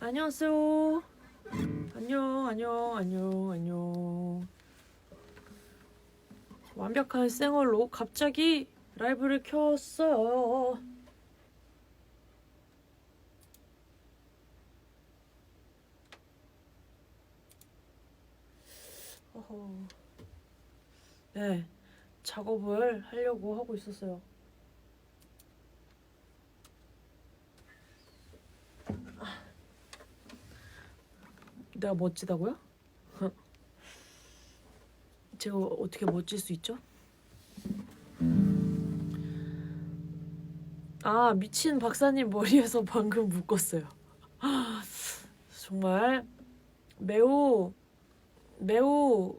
안녕하세요. 안녕, 안녕, 안녕, 안녕. 완벽한 생얼로 갑자기 라이브를 켰어요. 어허. 네, 작업을 하려고 하고 있었어요. 내가 멋지다고요? 제가 어떻게 멋질 수 있죠? 아, 미친 박사님 머리에서 방금 묶었어요. 정말 매우 매우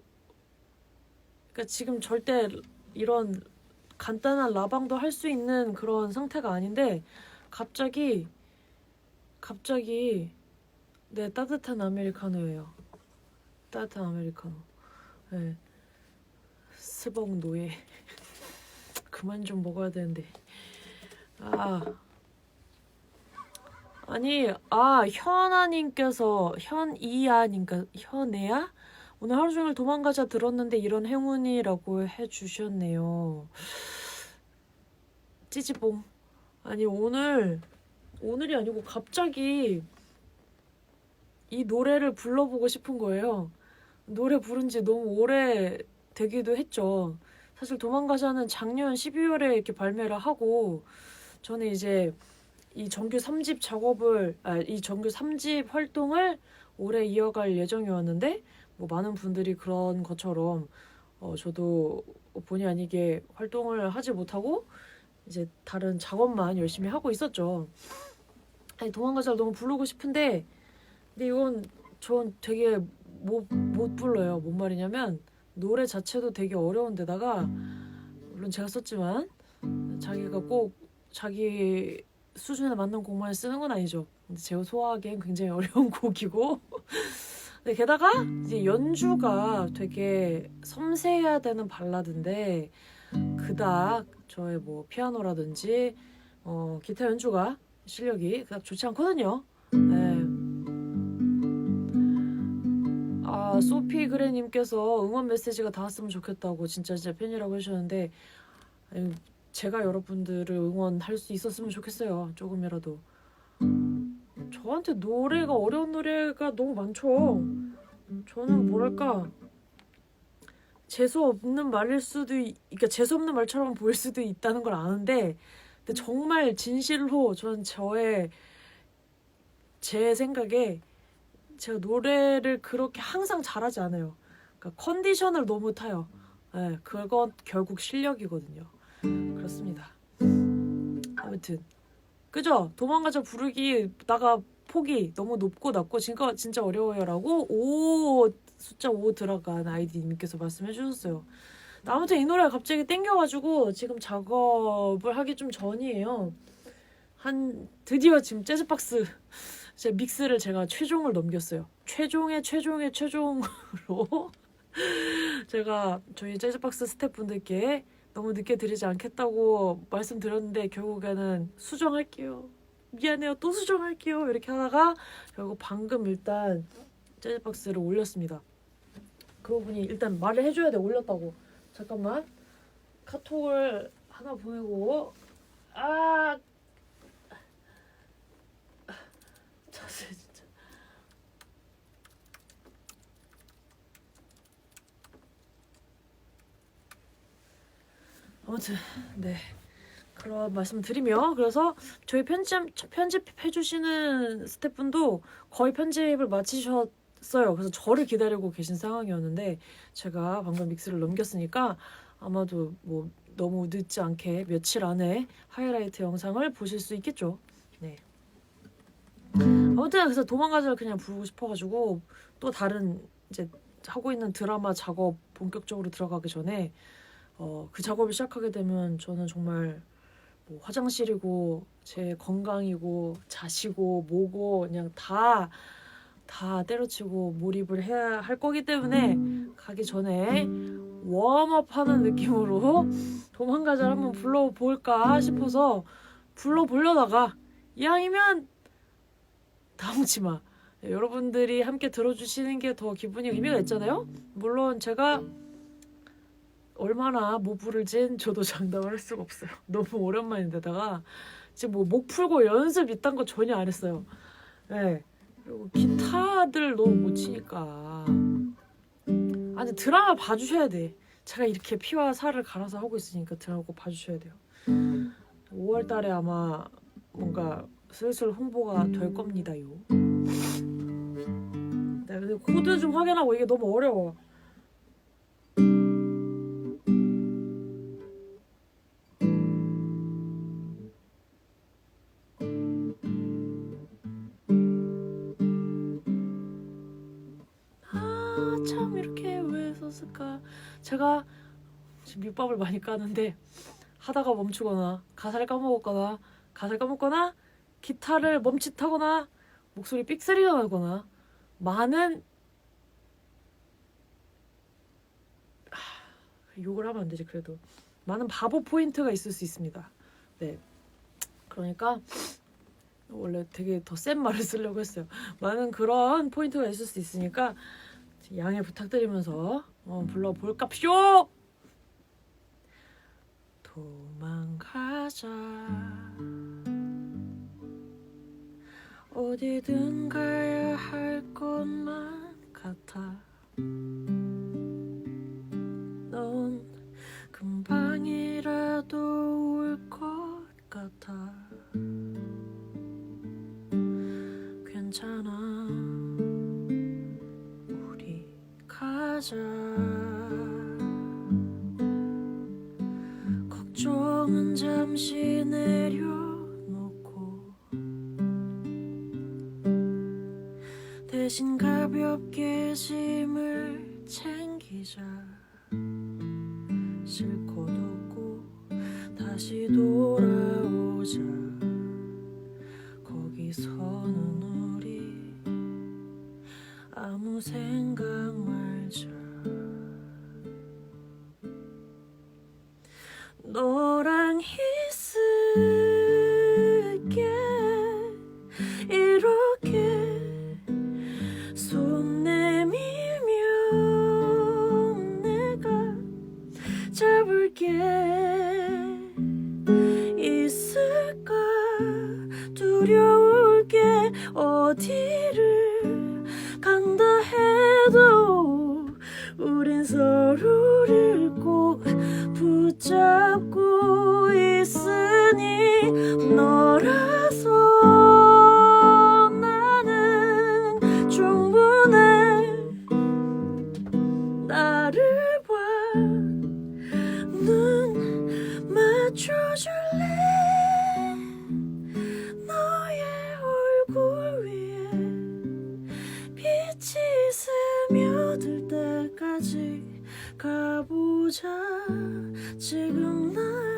그러니까 지금 절대 이런 간단한 라방도 할 수 있는 그런 상태가 아닌데 갑자기 갑자기 네 따뜻한 아메리카노예요. 따뜻한 아메리카노. 네. 스벅 노예. 그만 좀 먹어야 되는데. 아. 아니, 아, 현아님께서, 현이야님까, 현애야? 오늘 하루 종일 도망가자 들었는데 이런 행운이라고 해주셨네요. 찌찌뽕. 아니, 오늘, 오늘이 아니고 갑자기 이 노래를 불러보고 싶은 거예요. 노래 부른 지 너무 오래 되기도 했죠. 사실 도망가자는 작년 12월에 이렇게 발매를 하고 저는 이제 이 정규 3집 작업을 아, 이 정규 3집 활동을 올해 이어갈 예정이었는데 뭐 많은 분들이 그런 것처럼 어, 저도 본의 아니게 활동을 하지 못하고 이제 다른 작업만 열심히 하고 있었죠. 아니, 도망가자를 너무 부르고 싶은데 근데 이건 전 되게 못, 못 불러요. 뭔 말이냐면 노래 자체도 되게 어려운데다가 물론 제가 썼지만 자기가 꼭 자기 수준에 맞는 곡만 쓰는 건 아니죠. 근데 제가 소화하기엔 굉장히 어려운 곡이고 근데 게다가 이제 연주가 되게 섬세해야 되는 발라드인데 그닥 저의 뭐 피아노라든지 어, 기타 연주가 실력이 그닥 좋지 않거든요. 아 소피 그레님께서 응원 메시지가 닿았으면 좋겠다고 진짜 진짜 팬이라고 아니, 제가 여러분들을 응원할 수 있었으면 좋겠어요 조금이라도. 저한테 노래가 어려운 노래가 너무 많죠. 저는 뭐랄까 재수 없는 말일 수도 있, 그러니까 재수 없는 말처럼 보일 수도 있다는 걸 아는데 근데 정말 진실로 전 저의 제 생각에 제가 노래를 그렇게 항상 잘하지 않아요. 그러니까 컨디션을 너무 타요. 네, 그건 결국 실력이거든요. 그렇습니다. 아무튼 그죠? 도망가자 부르기 나가 폭이 너무 높고 낮고 진짜 진짜 어려워요라고 오 숫자 5 들어간 아이디님께서 말씀해 주셨어요. 아무튼 이 노래가 갑자기 땡겨가지고 지금 작업을 하기 좀 전이에요. 한 드디어 지금 재즈박스 제 믹스를 제가 최종을 넘겼어요. 최종의 최종의 최종으로 제가 저희 재즈박스 스태프분들께 너무 늦게 드리지 않겠다고 말씀드렸는데 결국에는 수정할게요. 미안해요. 또 수정할게요. 이렇게 하다가 결국 방금 일단 재즈박스를 올렸습니다. 그러고 보니 일단 말을 해줘야 돼. 올렸다고. 잠깐만. 카톡을 하나 보내고 아 자세 진짜. 아무튼 네 그런 말씀 드리며 그래서 저희 편집 편집해 주시는 스태프분도 거의 편집을 마치셨어요. 그래서 저를 기다리고 계신 상황이었는데 제가 방금 믹스를 넘겼으니까 아마도 뭐 너무 늦지 않게 며칠 안에 하이라이트 영상을 보실 수 있겠죠. 네. 아무튼 그래서 도망가자를 그냥 부르고 싶어가지고 또 다른 이제 하고 있는 드라마 작업 본격적으로 들어가기 전에 어, 그 작업을 시작하게 되면 저는 정말 뭐 화장실이고 제 건강이고 자시고 뭐고 그냥 다 다 때려치고 몰입을 해야 할 거기 때문에 가기 전에 웜업하는 느낌으로 도망가자를 한번 불러볼까 싶어서 불러보려다가 이왕이면 다 묻지 마. 네, 여러분들이 함께 들어주시는 게 더 기분이 의미가 있잖아요. 물론 제가 얼마나 뭐 부를진 저도 장담을 할 수가 없어요. 너무 오랜만인데다가 지금 뭐 목 풀고 연습 이딴 거 전혀 안 했어요. 네. 그리고 기타들 너무 못 치니까. 아니 드라마 봐주셔야 돼. 제가 이렇게 피와 살을 갈아서 하고 있으니까 드라마 꼭 봐주셔야 돼요. 5월 달에 아마 뭔가 슬슬 홍보가 될 겁니다요. 네, 근데 코드 좀 확인하고 이게 너무 어려워. 참 이렇게 왜 썼을까? 제가 지금 밑밥을 많이 까는데 하다가 멈추거나 가사를 까먹었거나 가사를 까먹거나 기타를 멈칫하거나 목소리 삑소리가 나거나 많은 하, 욕을 하면 안 되지 그래도 많은 바보 포인트가 있을 수 있습니다. 네, 그러니까 원래 되게 더 센 말을 쓰려고 했어요. 많은 그런 포인트가 있을 수 있으니까 양해 부탁드리면서 어, 불러볼까쇼! 도망가자. 어디든 가야 할 것만 같아. 넌 금방이라도 올 것 같아. 괜찮아 가자 걱정은 잠시 내려놓고 대신 가볍게 짐을 챙기자 있을까? 두려울 게 어디를 간다 해도 우린 서로를 꼭 붙잡 스며들 때까지 가보자. 지금 나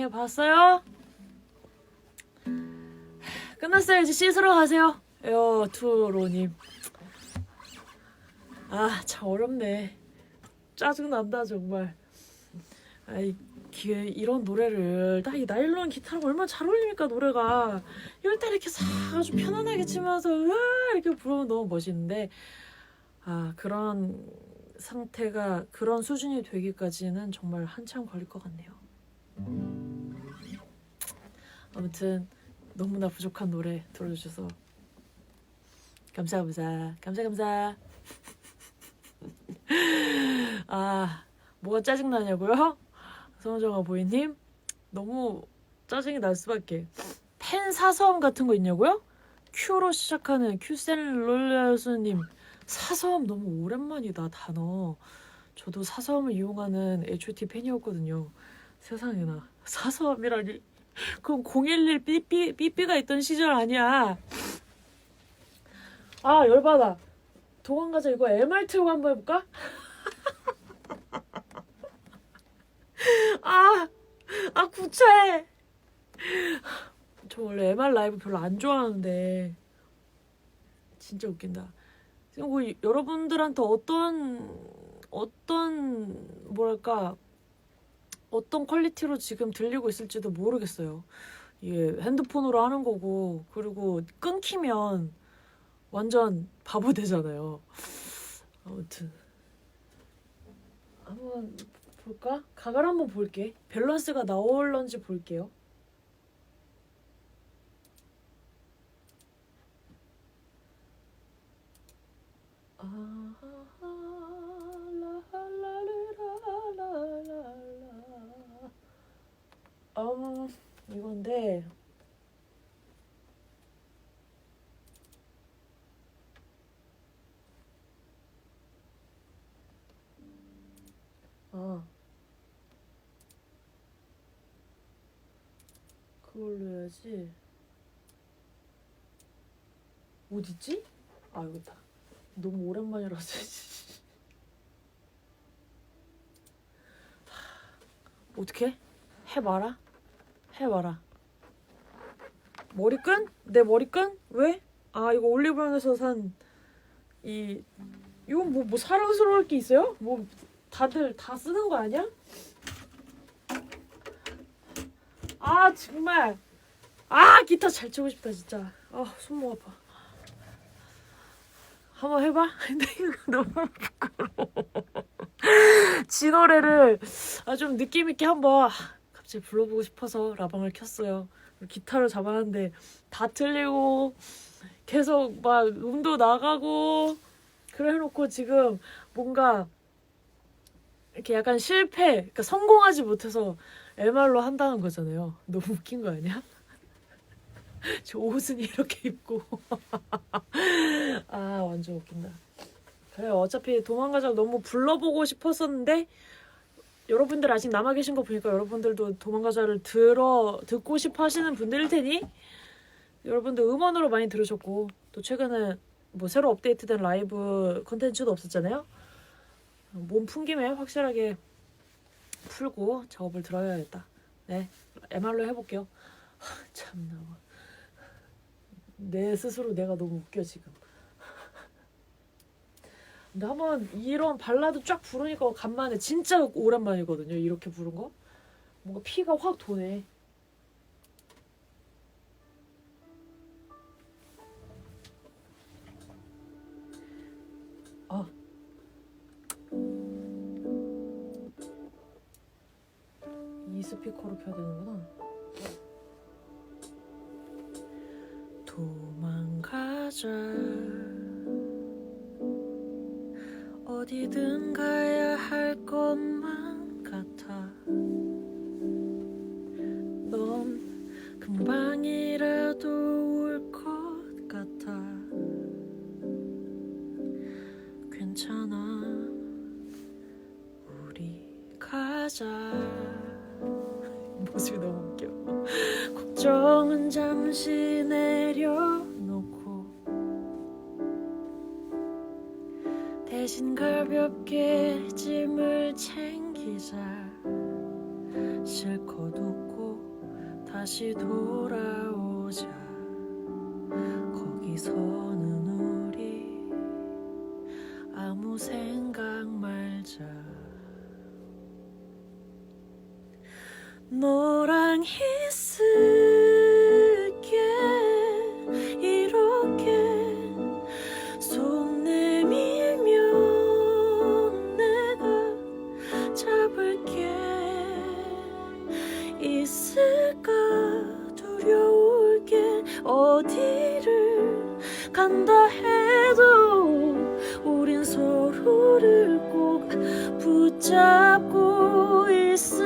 해봤어요? 끝났어요. 이제 씻으러 가세요. 에어 투로님. 아 참 어렵네. 짜증난다 정말. 아이 기회 이런 노래를. 딱 이 나일론 기타랑 얼마나 잘 어울립니까 노래가. 이럴 때 이렇게 싹 아주 편안하게 치면서 으아 이렇게 부르면 너무 멋있는데. 아 그런 상태가 그런 수준이 되기까지는 정말 한참 걸릴 것 같네요 아무튼 너무나 부족한 노래 들어주셔서 감사 감사 감사 감사. 아 뭐가 짜증나냐고요? 성정아 보이님? 너무 짜증이 날 수밖에. 펜 사서음 같은 거 있냐고요? Q로 시작하는 큐센롤레스님 사서음 너무 오랜만이다 단어. 저도 사서음을 이용하는 H.O.T 팬이었거든요 세상에나 사서음이라니 그럼 011 삐삐 삐삐가 있던 시절 아니야 아 열받아 도망 가자 이거 MR 틀고 한번 해볼까? 아, 아 구차해. 저 원래 MR 라이브 별로 안 좋아하는데 진짜 웃긴다. 뭐 여러분들한테 어떤 어떤 뭐랄까 어떤 퀄리티로 지금 들리고 있을지도 모르겠어요. 이게 핸드폰으로 하는 거고 그리고 끊기면 완전 바보 되잖아요. 아무튼 한번 볼까? 각을 한번 볼게. 밸런스가 나올런지 볼게요. 음, 이건데. 아. 그걸로 해야지. 어딨지? 아 여기다. 너무 오랜만이라서. 어떻게 해봐라 해봐라 머리끈? 내 머리끈? 왜? 아 이거 올리브영에서 산 이 이건 뭐, 뭐 사랑스러울 게 있어요? 뭐 다들 다 쓰는 거 아니야? 아 정말 아 기타 잘 치고 싶다 진짜 아 손목 아파 한번 해봐 근데 이거 너무 부끄러워 지 노래를 아 좀 느낌 있게 한번 갑자기 불러보고 싶어서 라방을 켰어요 기타를 잡았는데 다 틀리고 계속 막 음도 나가고 그래 놓고 지금 뭔가 이렇게 약간 실패, 그러니까 성공하지 못해서 MR로 한다는 거잖아요. 너무 웃긴 거 아니야? 저 옷은 이렇게 입고 아 완전 웃긴다. 그래요. 어차피 도망가자 너무 불러보고 싶었었는데 여러분들 아직 남아 계신 거 보니까 여러분들도 도망가자를 들어 듣고 싶어 하시는 분들일 테니 여러분들 음원으로 많이 들으셨고 또 최근에 뭐 새로 업데이트된 라이브 컨텐츠도 없었잖아요. 몸푼 김에 확실하게 풀고 작업을 들어야겠다. 네, MR로 해볼게요. 하, 참나. 내 스스로 내가 너무 웃겨 지금. 근데 한번 이런 발라드 쫙 부르니까 간만에 진짜 오랜만이거든요. 이렇게 부른 거. 뭔가 피가 확 도네. 아. 이 스피커로 켜야 되는구나. 도망가자. 어디든 가야 할 것만 같아. 넌 금방이라도 올 것 같아. 괜찮아. 우리 가자. 모습이 너무 웃겨. 걱정은 잠시 내 대신 가볍게 짐을 챙기자. 실컷 웃고 다시 돌아오자. 거기서 어디를 간다 해도 우린 서로를 꼭 붙잡고 있으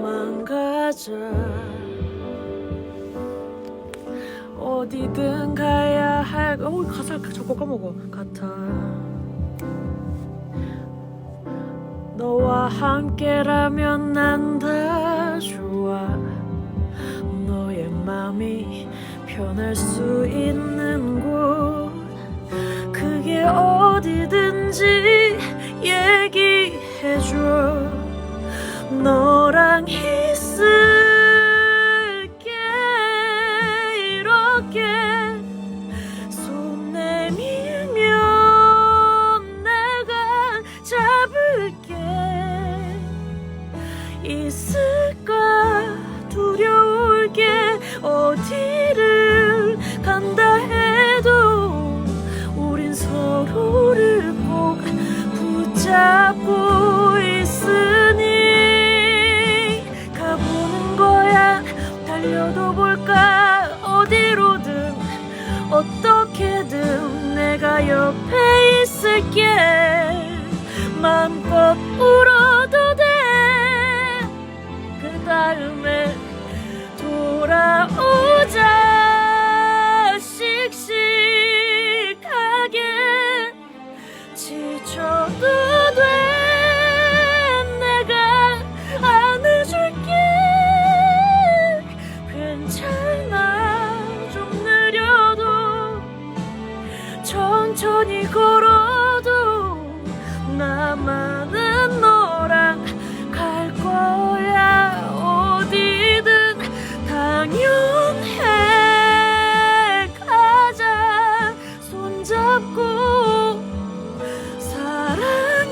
도망가자. 어디든 가야 할 어, 가사 자꾸 까먹어. 같아. 너와 함께라면 난 다 좋아. 너의 맘이 변할 수 있는 곳. 그게 어디든지 얘기해줘. 너 랑있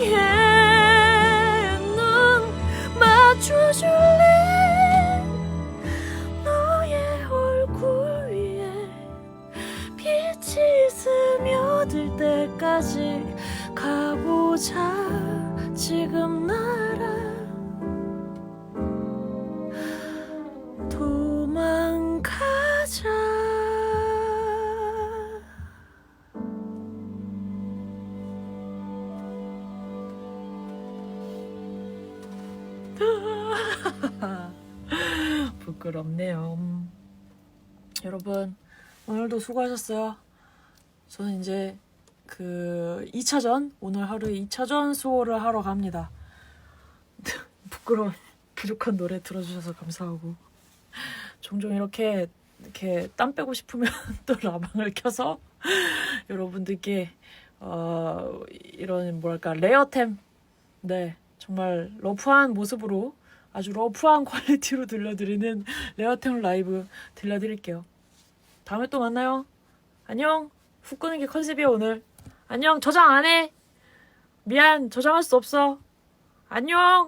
사랑해 눈 맞춰줄래? 너의 얼굴 위에 빛이 스며들 때까지 가보자 부끄럽네요. 여러분 오늘도 수고하셨어요. 저는 이제 그 2차전 오늘 하루 2차전 수호를 하러 갑니다. 부끄러운 부족한 노래 들어주셔서 감사하고 종종 이렇게 이렇게 땀 빼고 싶으면 또 라방을 켜서 여러분들께 어 이런 뭐랄까 레어템 네 정말 러프한 모습으로 아주 러프한 퀄리티로 들려드리는 레어템 라이브 들려드릴게요. 다음에 또 만나요. 안녕. 훅 끄는 게 컨셉이야 오늘. 안녕. 저장 안 해. 미안. 저장할 수 없어. 안녕.